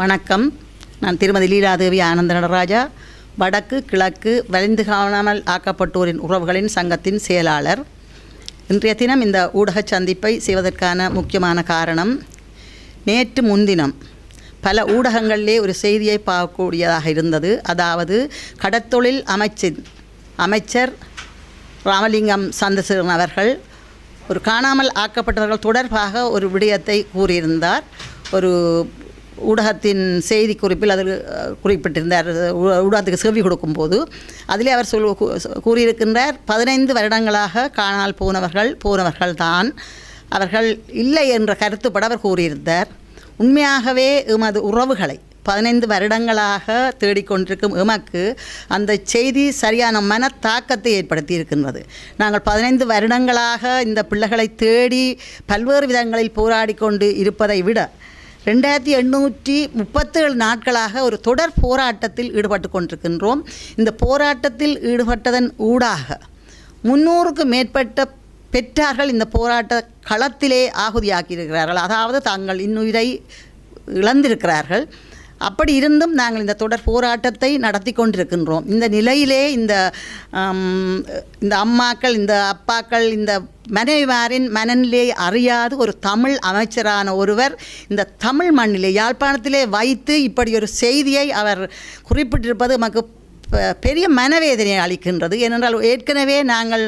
வணக்கம். நான் திருமதி லீலாதேவி ஆனந்த நடராஜா வடக்கு கிழக்கு வலிந்து காணாமல் ஆக்கப்பட்டோரின் உறவுகளின் சங்கத்தின் செயலாளர். இன்றைய தினம் இந்த ஊடக சந்திப்பை செய்வதற்கான முக்கியமான காரணம் நேற்று முன்தினம் பல ஊடகங்களிலே ஒரு செய்தியை பார்க்கக்கூடியதாக இருந்தது. அதாவது கடத்தொழில் அமைச்சின் அமைச்சர் ராமலிங்கம் சந்திரசேகரன் அவர்கள் ஒரு காணாமல் ஆக்கப்பட்டவர்கள் தொடர்பாக ஒரு விடயத்தை கூறியிருந்தார். ஒரு ஊடகத்தின் செய்தி குறிப்பில் அதில் குறிப்பிட்டிருந்தார். ஊடகத்துக்கு செவி கொடுக்கும்போது அதிலே அவர் சொல் கூ- கூறியிருக்கின்றார் பதினைந்து வருடங்களாக காணால் போனவர்கள் போனவர்கள் தான் அவர்கள் இல்லை என்ற கருத்துப்பட அவர் கூறியிருந்தார். உண்மையாகவே எமது உறவுகளை பதினைந்து வருடங்களாக தேடிக்கொண்டிருக்கும் எமக்கு அந்த செய்தி சரியான மன தாக்கத்தை ஏற்படுத்தி இருக்கின்றது நாங்கள் பதினைந்து வருடங்களாக இந்த பிள்ளைகளை தேடி பல்வேறு விதங்களில் போராடி கொண்டு இருப்பதை விட ரெண்டாயிரத்தி எண்ணூற்றி முப்பத்தேழு நாட்களாக ஒரு தொடர் போராட்டத்தில் ஈடுபட்டு கொண்டிருக்கின்றோம். இந்த போராட்டத்தில் ஈடுபட்டதன் ஊடாக முன்னூறுக்கு மேற்பட்ட பெற்றார்கள் இந்த போராட்ட களத்திலே ஆகுதியாக்கியிருக்கிறார்கள். அதாவது தாங்கள் இன்னுயிரை இழந்திருக்கிறார்கள். அப்படி இருந்தும் நாங்கள் இந்த தொடர் போராட்டத்தை நடத்தி கொண்டிருக்கின்றோம். இந்த நிலையிலே இந்த இந்த அம்மாக்கள் இந்த அப்பாக்கள் இந்த மனைவாரின் மனநிலை அறியாது ஒரு தமிழ் அமைச்சரான ஒருவர் இந்த தமிழ் மண்ணிலே யாழ்ப்பாணத்திலே வைத்து இப்படி ஒரு செய்தியை அவர் குறிப்பிட்டிருப்பது நமக்கு பெரிய மனவேதனையை அளிக்கின்றது. ஏனென்றால் ஏற்கனவே நாங்கள்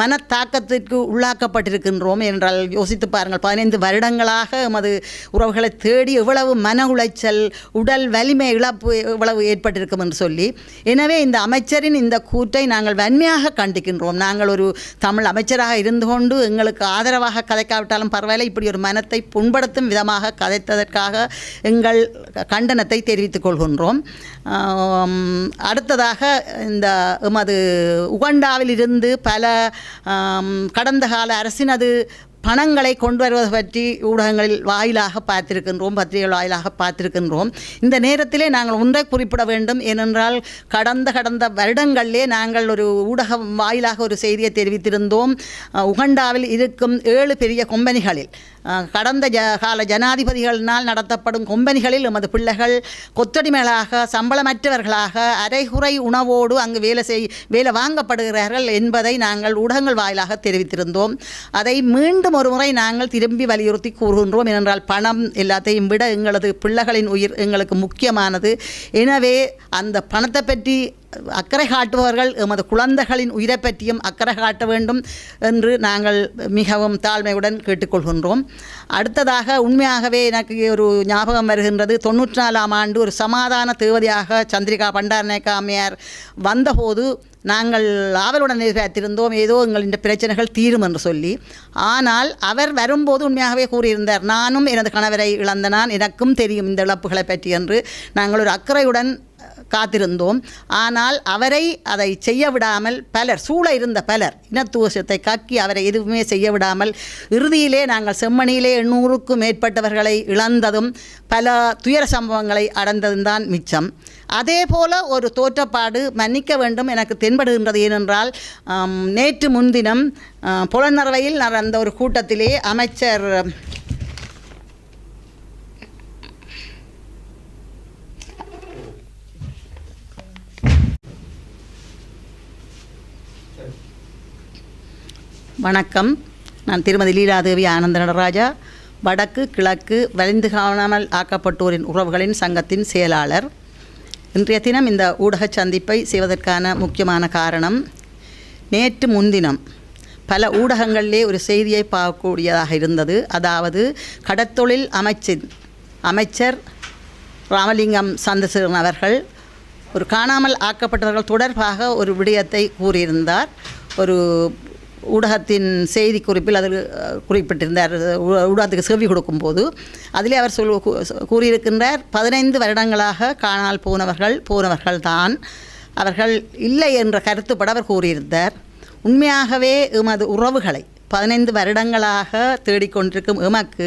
மனத்தாக்கத்திற்கு உள்ளாக்கப்பட்டிருக்கின்றோம் என்றால் யோசித்து பாருங்கள். பதினைந்து வருடங்களாக எமது உறவுகளை தேடி எவ்வளவு மன உளைச்சல் உடல் வலிமை இழப்பு எவ்வளவு ஏற்பட்டிருக்கும் என்று சொல்லி. எனவே இந்த அமைச்சரின் இந்த கூற்றை நாங்கள் வன்மையாக கண்டிக்கின்றோம். நாங்கள் ஒரு தமிழ் அமைச்சராக இருந்து கொண்டு எங்களுக்கு ஆதரவாக கதைக்காவிட்டாலும் பரவாயில்லை. இப்படி ஒரு மனத்தை புண்படுத்தும் விதமாக கதைத்ததற்காக எங்கள் கண்டனத்தை தெரிவித்துக் கொள்கின்றோம். அடுத்தது அடுத்ததாக இந்த எமது உகண்டாவிலிருந்து பல கடந்த கால அரசினது பணங்களை கொண்டு வருவது பற்றி ஊடகங்களில் வாயிலாக பார்த்திருக்கின்றோம் பத்திரிகைகள் வாயிலாக பார்த்திருக்கின்றோம். இந்த நேரத்திலே நாங்கள் ஒன்றை குறிப்பிட வேண்டும். ஏனென்றால் கடந்த கடந்த வருடங்களிலே நாங்கள் ஒரு ஊடகம் வாயிலாக ஒரு செய்தியை தெரிவித்திருந்தோம். உகண்டாவில் இருக்கும் ஏழு பெரிய கொம்பனிகளில். கடந்த ஜ கால ஜனாதிபதிகளினால் நடத்தப்படும் கொம்பனிகளில் எமது பிள்ளைகள் கொத்தடிமைகளாக சம்பளமற்றவர்களாக அரைகுறை உணவோடு அங்கு வேலை செய் வேலை வாங்கப்படுகிறார்கள் என்பதை நாங்கள் ஊடகங்கள் வாயிலாக தெரிவித்திருந்தோம். அதை மீண்டும் ஒரு முறை நாங்கள் திரும்பி வலியுறுத்தி கூறுகின்றோம். ஏனென்றால் பணம் எல்லாத்தையும் விட எங்களது பிள்ளைகளின் உயிர் எங்களுக்கு முக்கியமானது. எனவே அந்த பணத்தை பற்றி அக்கறை காட்டுபவர்கள் எமது குழந்தைகளின் உயிரை பற்றியும் அக்கறை காட்ட வேண்டும் என்று நாங்கள் மிகவும் தாழ்மையுடன் கேட்டுக்கொள்கின்றோம். அடுத்ததாக உண்மையாகவே எனக்கு ஒரு ஞாபகம் வருகின்றது. தொண்ணூற்றி நாலாம் ஆண்டு ஒரு சமாதான தேவதையாக சந்திரிகா பண்டாரநாயக்கா அம்மையார் வந்தபோது நாங்கள் ஆவலுடன் எதிர்பார்த்திருந்தோம் ஏதோ எங்களின் பிரச்சனைகள் தீரும் என்று சொல்லி. ஆனால் அவர் வரும்போது உண்மையாகவே கூறியிருந்தார் நானும் எனது கணவரை இழந்த நான் எனக்கும் தெரியும் இந்த இழப்புகளை பற்றி என்று. நாங்கள் ஒரு அக்கறையுடன் காத்திருந்தோம். ஆனால் அவரை அதை செய்ய விடாமல் பலர் சூழ இருந்த பலர் இனத்துவசத்தை கக்கி அவரை எதுவுமே செய்ய விடாமல் இறுதியிலே நாங்கள் செம்மணியிலே எண்ணூறுக்கும் மேற்பட்டவர்களை இழந்ததும் பல துயர சம்பவங்களை அடைந்ததும் தான் மிச்சம். அதே போல ஒரு தோற்றப்பாடு மன்னிக்க வேண்டும் எனக்கு தென்படுகின்றது ஏனென்றால் நேற்று முன்தினம் ஆ, நடந்த ஒரு கூட்டத்திலே அமைச்சர் வணக்கம். நான் திருமதி லீலாதேவி ஆனந்த நடராஜா வடக்கு கிழக்கு வலிந்து காணாமல் ஆக்கப்பட்டோரின் உறவுகளின் சங்கத்தின் செயலாளர். இன்றைய தினம் இந்த ஊடக சந்திப்பை செய்வதற்கான முக்கியமான காரணம் நேற்று முன்தினம் பல ஊடகங்களிலே ஒரு செய்தியை பார்க்கக்கூடியதாக இருந்தது. அதாவது கடத்தொழில் அமைச்சின் அமைச்சர் ராமலிங்கம் சந்திரசேகரன் அவர்கள் ஒரு காணாமல் ஆக்கப்பட்டவர்கள் தொடர்பாக ஒரு விடயத்தை கூறியிருந்தார். ஒரு ஊடகத்தின் செய்தி குறிப்பில் அதில் குறிப்பிட்டிருந்தார். ஊடகத்துக்கு செவி கொடுக்கும்போது அதிலே அவர் சொல் கூறியிருக்கின்றார் பதினைந்து வருடங்களாக காணால் போனவர்கள் போனவர்கள் தான் அவர்கள் இல்லை என்ற கருத்துப்பட அவர் கூறியிருந்தார். உண்மையாகவே எமது உறவுகளை பதினைந்து வருடங்களாக தேடிக்கொண்டிருக்கும் எமக்கு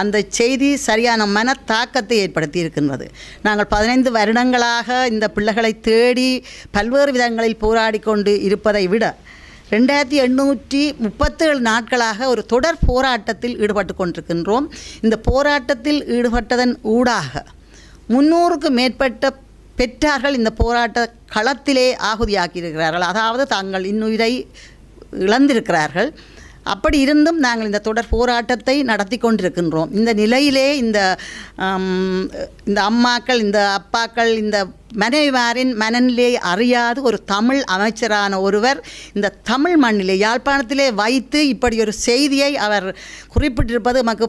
அந்த செய்தி சரியான மன தாக்கத்தை ஏற்படுத்தி இருக்கின்றது நாங்கள் பதினைந்து வருடங்களாக இந்த பிள்ளைகளை தேடி பல்வேறு விதங்களில் போராடி கொண்டு இருப்பதை விட ரெண்டாயிரத்தி எண்ணூற்றி முப்பத்தேழு நாட்களாக ஒரு தொடர் போராட்டத்தில் ஈடுபட்டு கொண்டிருக்கின்றோம். இந்த போராட்டத்தில் ஈடுபட்டதன் ஊடாக முன்னூறுக்கு மேற்பட்ட பெற்றார்கள் இந்த போராட்ட களத்திலே ஆகுதியாக்கியிருக்கிறார்கள். அதாவது தாங்கள் இன்னுயிரை இழந்திருக்கிறார்கள். அப்படி இருந்தும் நாங்கள் இந்த தொடர் போராட்டத்தை நடத்தி கொண்டிருக்கின்றோம். இந்த நிலையிலே இந்த இந்த அம்மாக்கள் இந்த அப்பாக்கள் இந்த மனைவாரின் மனநிலையை அறியாத ஒரு தமிழ் அமைச்சரான ஒருவர் இந்த தமிழ் மண்ணிலே யாழ்ப்பாணத்திலே வைத்து இப்படி ஒரு செய்தியை அவர் குறிப்பிட்டிருப்பது நமக்கு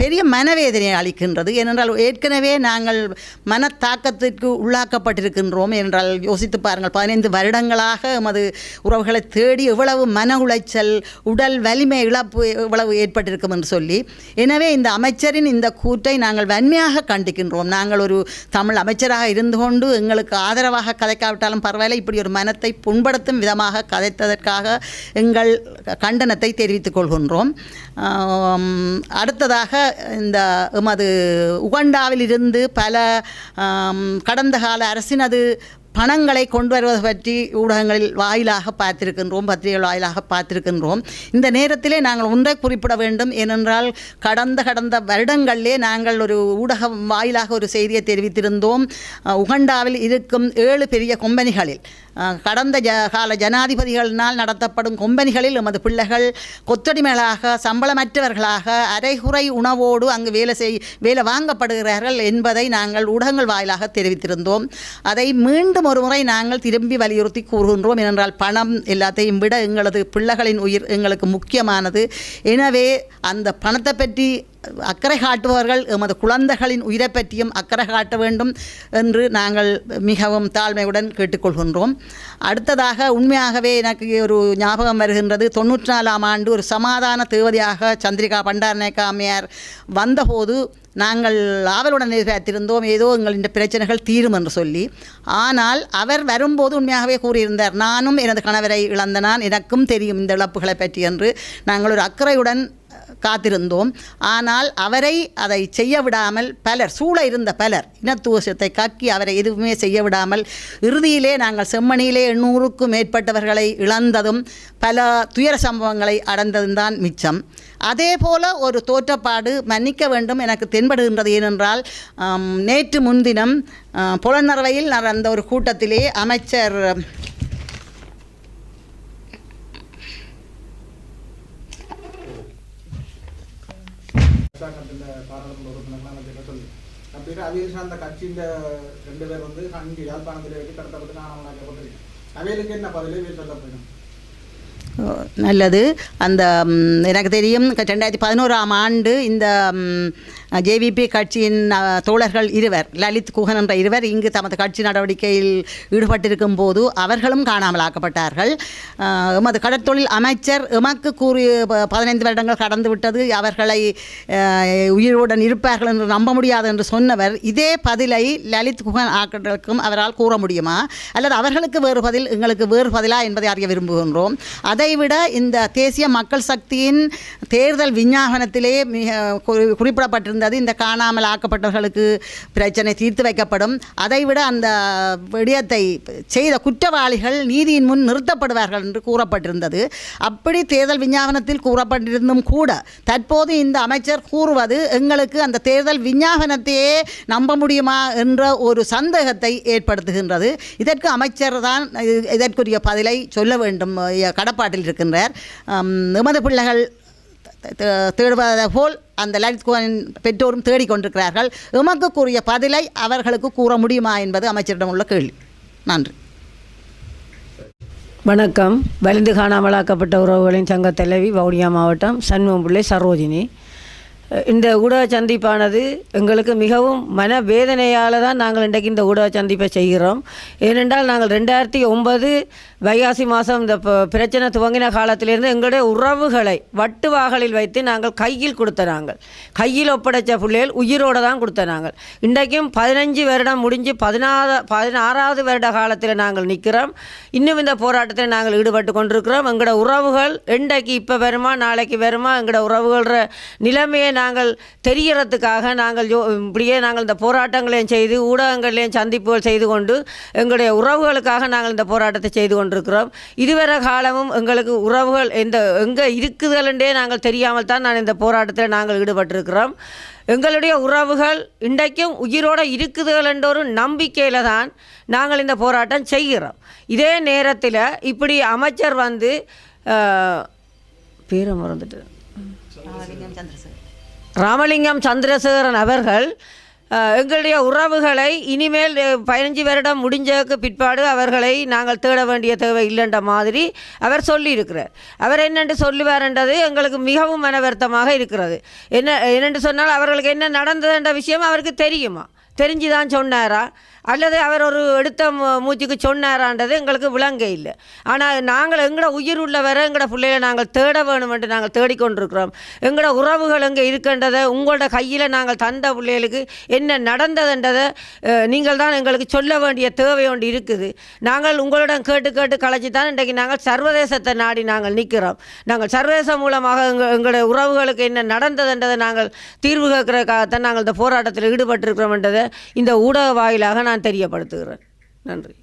பெரிய மனவேதனையை அளிக்கின்றது. ஏனென்றால் ஏற்கனவே நாங்கள் மனத்தாக்கத்திற்கு உள்ளாக்கப்பட்டிருக்கின்றோம் என்றால் யோசித்து பாருங்கள். பதினைந்து வருடங்களாக எமது உறவுகளை தேடி எவ்வளவு மன உளைச்சல் உடல் வலிமை இழப்பு எவ்வளவு ஏற்பட்டிருக்கும் என்று சொல்லி. எனவே இந்த அமைச்சரின் இந்த கூற்றை நாங்கள் வன்மையாக கண்டிக்கின்றோம். நாங்கள் ஒரு தமிழ் அமைச்சராக இருந்து கொண்டு எங்களுக்கு ஆதரவாக கதைக்காவிட்டாலும் பரவாயில்லை. இப்படி ஒரு மனத்தை புண்படுத்தும் விதமாக கதைத்ததற்காக எங்கள் கண்டனத்தை தெரிவித்துக் கொள்கின்றோம். அடுத்ததாக அடுத்ததாக இந்த எமது உகண்டாவிலிருந்து பல கடந்த கால அரசினது பணங்களை கொண்டு வருவது பற்றி ஊடகங்களில் வாயிலாக பார்த்திருக்கின்றோம் பத்திரிகைகள் வாயிலாக பார்த்திருக்கின்றோம். இந்த நேரத்திலே நாங்கள் ஒன்றை குறிப்பிட வேண்டும். ஏனென்றால் கடந்த கடந்த வருடங்களிலே நாங்கள் ஒரு ஊடகம் வாயிலாக ஒரு செய்தியை தெரிவித்திருந்தோம். உகண்டாவில் இருக்கும் ஏழு பெரிய கொம்பனிகளில். கடந்த ஜ கால ஜனாதிபதிகளினால் நடத்தப்படும் கொம்பனிகளில் எமது பிள்ளைகள் கொத்தடிமைகளாக சம்பளமற்றவர்களாக அரைகுறை உணவோடு அங்கு வேலை செய் வேலை வாங்கப்படுகிறார்கள் என்பதை நாங்கள் ஊடகங்கள் வாயிலாக தெரிவித்திருந்தோம். அதை மீண்டும் ஒரு முறை நாங்கள் திரும்பி வலியுறுத்தி கூறுகின்றோம். ஏனென்றால் பணம் எல்லாத்தையும் விட எங்களது பிள்ளைகளின் உயிர் எங்களுக்கு முக்கியமானது. எனவே அந்த பணத்தை பற்றி அக்கறை காட்டுபவர்கள் எமது குழந்தைகளின் உயிரை பற்றியும் அக்கறை காட்ட வேண்டும் என்று நாங்கள் மிகவும் தாழ்மையுடன் கேட்டுக்கொள்கின்றோம். அடுத்ததாக உண்மையாகவே எனக்கு ஒரு ஞாபகம் வருகின்றது. தொண்ணூற்றி நாலாம் ஆண்டு ஒரு சமாதான தேவதையாக சந்திரிகா பண்டாரநாயக்கா அம்மையார் வந்தபோது நாங்கள் ஆவலுடன் எதிர்பார்த்திருந்தோம். ஏதோ எங்களின் பிரச்சனைகள் தீரும் என்று சொல்லி. ஆனால் அவர் வரும்போது உண்மையாகவே கூறியிருந்தார் நானும் எனது கணவரை இழந்த நான் எனக்கும் தெரியும் இந்த இழப்புகளை பற்றி என்று. நாங்கள் ஒரு அக்கறையுடன் காத்திருந்தோம். ஆனால் அவரை அதை செய்ய விடாமல் பலர் சூழ இருந்த பலர் இனத்துவசத்தை கக்கி அவரை எதுவுமே செய்ய விடாமல் இறுதியிலே நாங்கள் செம்மணியிலே எண்ணூறுக்கும் மேற்பட்டவர்களை இழந்ததும் பல துயர சம்பவங்களை அடைந்ததும் தான் மிச்சம். அதே போல ஒரு தோற்றப்பாடு மன்னிக்க வேண்டும் எனக்கு தென்படுகின்றது ஏனென்றால் நேற்று முன்தினம் ஆ, நடந்த ஒரு கூட்டத்திலே அமைச்சர் அரசாங்கத்தின் பாராளுமன்ற உறுப்பினர்லாம் வந்து என்ன சொல்லு. அப்படின்னா அவையில் சார்ந்த கட்சியின் ரெண்டு பேர் வந்து அங்கே யாழ்ப்பாணத்தில் வைத்து கடத்தப்பட்டு காணாமலாக்கப்பட்டிருக்கு அவையிலுக்கு என்ன பதிலே வீல் சொல்ல போயிடும். நல்லது. அந்த எனக்கு தெரியும் ரெண்டாயிரத்தி பதினோராம் ஆண்டு இந்த ஜேவிபி கட்சியின் தோழர்கள் இருவர் லலித் குஹன் என்ற இருவர் இங்கு தமது கட்சி நடவடிக்கையில் ஈடுபட்டிருக்கும் போது அவர்களும் காணாமல் ஆக்கப்பட்டார்கள் எமது கடற்தொழில் அமைச்சர் எமக்கு கூறி பதினைந்து வருடங்கள் கடந்து விட்டது. அவர்களை உயிருடன் இருப்பார்கள் என்று நம்ப முடியாது என்று சொன்னவர். இதே பதிலை லலித் குஹன் ஆக்களுக்கும் அவரால் கூற முடியுமா? அல்லது அவர்களுக்கு வேறு பதில் எங்களுக்கு வேறு பதிலா என்பதை அறிய விரும்புகின்றோம். அதைவிட இந்த தேசிய மக்கள் சக்தியின் தேர்தல் விஞ்ஞாபனத்திலே மிக குறிப்பிடப்பட்டிருந்த இருந்தது. இந்த காணாமல் ஆக்கப்பட்டவர்களுக்கு பிரச்சனை தீர்த்து வைக்கப்படும். அதைவிட அந்த விடயத்தை செய்த குற்றவாளிகள் நீதியின் முன் நிறுத்தப்படுவார்கள் என்று கூறப்பட்டிருந்தது. அப்படி தேர்தல் விஞ்ஞாபனத்தில் கூறப்பட்டிருந்தும் கூட தற்போது இந்த அமைச்சர் கூறுவது எங்களுக்கு அந்த தேர்தல் விஞ்ஞாபனத்தையே நம்ப முடியுமா என்ற ஒரு சந்தேகத்தை ஏற்படுத்துகின்றது. இதற்கு அமைச்சர் தான் இதற்குரிய பதிலை சொல்ல வேண்டும். கடப்பாட்டில் இருக்கின்றார். எமது பிள்ளைகள் தேடுவதை போல் அந்த லலித் பெற்றோரும் தேடிக்கொண்டிருக்கிறார்கள். எமக்கு கூறிய பதிலை அவர்களுக்கு கூற முடியுமா என்பது அமைச்சரிடம் உள்ள கேள்வி. நன்றி. வணக்கம். வலிந்து காணாமலாக்கப்பட்ட உறவுகளின் சங்க தலைவி வவுனியா மாவட்டம் சண்முகம் பிள்ளை சரோஜினி. இந்த ஊடக சந்திப்பானது எங்களுக்கு மிகவும் மனவேதனையால் தான் நாங்கள் இன்றைக்கு இந்த ஊடக சந்திப்பை செய்கிறோம். ஏனென்றால் நாங்கள் ரெண்டாயிரத்தி ஒன்பது வைகாசி மாதம் இந்த பிரச்சனை துவங்கின காலத்திலிருந்து எங்களுடைய உறவுகளை வட்டு வாகலில் வைத்து நாங்கள் கையில் கொடுத்த நாங்கள். கையில் ஒப்படைச்ச பிள்ளைகள் உயிரோடு தான் கொடுத்த நாங்கள். இன்றைக்கும் பதினஞ்சு வருடம் முடிஞ்சு பதினாறு பதினாறாவது வருட காலத்தில் நாங்கள் நிற்கிறோம். இன்னும் இந்த போராட்டத்தில் நாங்கள் ஈடுபட்டு கொண்டிருக்கிறோம். எங்களோட உறவுகள் இன்றைக்கு இப்போ வருமா நாளைக்கு வருமா எங்களோட உறவுகள நிலைமையை நாங்கள் தெரிகிறதுக்காக நாங்கள் இப்படியே நாங்கள் இந்த போராட்டங்களையும் செய்து ஊடகங்களையும் சந்திப்புகள் செய்து கொண்டு எங்களுடைய உறவுகளுக்காக நாங்கள் இந்த போராட்டத்தை செய்து கொண்டிருக்கிறோம். இதுவரை காலமும் எங்களுக்கு உறவுகள் எந்த எங்கே இருக்குதுகளே நாங்கள் தெரியாமல் தான் நான் இந்த போராட்டத்தில் நாங்கள் ஈடுபட்டிருக்கிறோம். எங்களுடைய உறவுகள் இன்றைக்கும் உயிரோடு இருக்குதுகள் என்ற ஒரு நம்பிக்கையில் தான் நாங்கள் இந்த போராட்டம் செய்கிறோம். இதே நேரத்தில் இப்படி அமைச்சர் வந்து பேரை மறந்துட்டு ராமலிங்கம் சந்திரசேகரன் அவர்கள் எங்களுடைய உறவுகளை இனிமேல் பதினஞ்சு வருடம் முடிஞ்சதுக்கு பிற்பாடு அவர்களை நாங்கள் தேட வேண்டிய தேவை இல்லைன்ற மாதிரி அவர் சொல்லியிருக்கிறார். அவர் என்னென்று சொல்லுவார்ன்றது எங்களுக்கு மிகவும் மனவருத்தமாக இருக்கிறது. என்ன என்னென்று சொன்னால் அவர்களுக்கு என்ன நடந்ததுன்ற விஷயம் அவருக்கு தெரியுமா? தெரிஞ்சு தான் சொன்னாரா? அல்லது அவர் ஒரு எடுத்த மூ- மூச்சுக்கு சொன்னாரான்றது எங்களுக்கு விளங்க இல்லை. ஆனால் நாங்கள் எங்களோட உயிர் உள்ளவரை எங்களோட பிள்ளைகளை நாங்கள் தேட வேணும் என்று நாங்கள் தேடிக்கொண்டிருக்கிறோம். எங்களோட உறவுகள் எங்கே இருக்கின்றதை உங்களோட கையில் நாங்கள் தந்த பிள்ளைகளுக்கு என்ன நடந்ததுன்றதை நீங்கள் தான் எங்களுக்கு சொல்ல வேண்டிய தேவை ஒன்று இருக்குது. நாங்கள் உங்களிடம் கேட்டு கேட்டு கலைச்சி தான் இன்றைக்கு நாங்கள் சர்வதேசத்தை நாடி நாங்கள் நிற்கிறோம். நாங்கள் சர்வதேசம் மூலமாக எங்கள் எங்களுடைய உறவுகளுக்கு என்ன நடந்ததுன்றதை நாங்கள் தீர்வு கேட்கறதுக்காகத்தான் நாங்கள் இந்த போராட்டத்தில் ஈடுபட்டிருக்கிறோம் என்றதை இந்த ஊடக வாயிலாக நான் தெரியப்படுத்துகிறேன். நன்றி.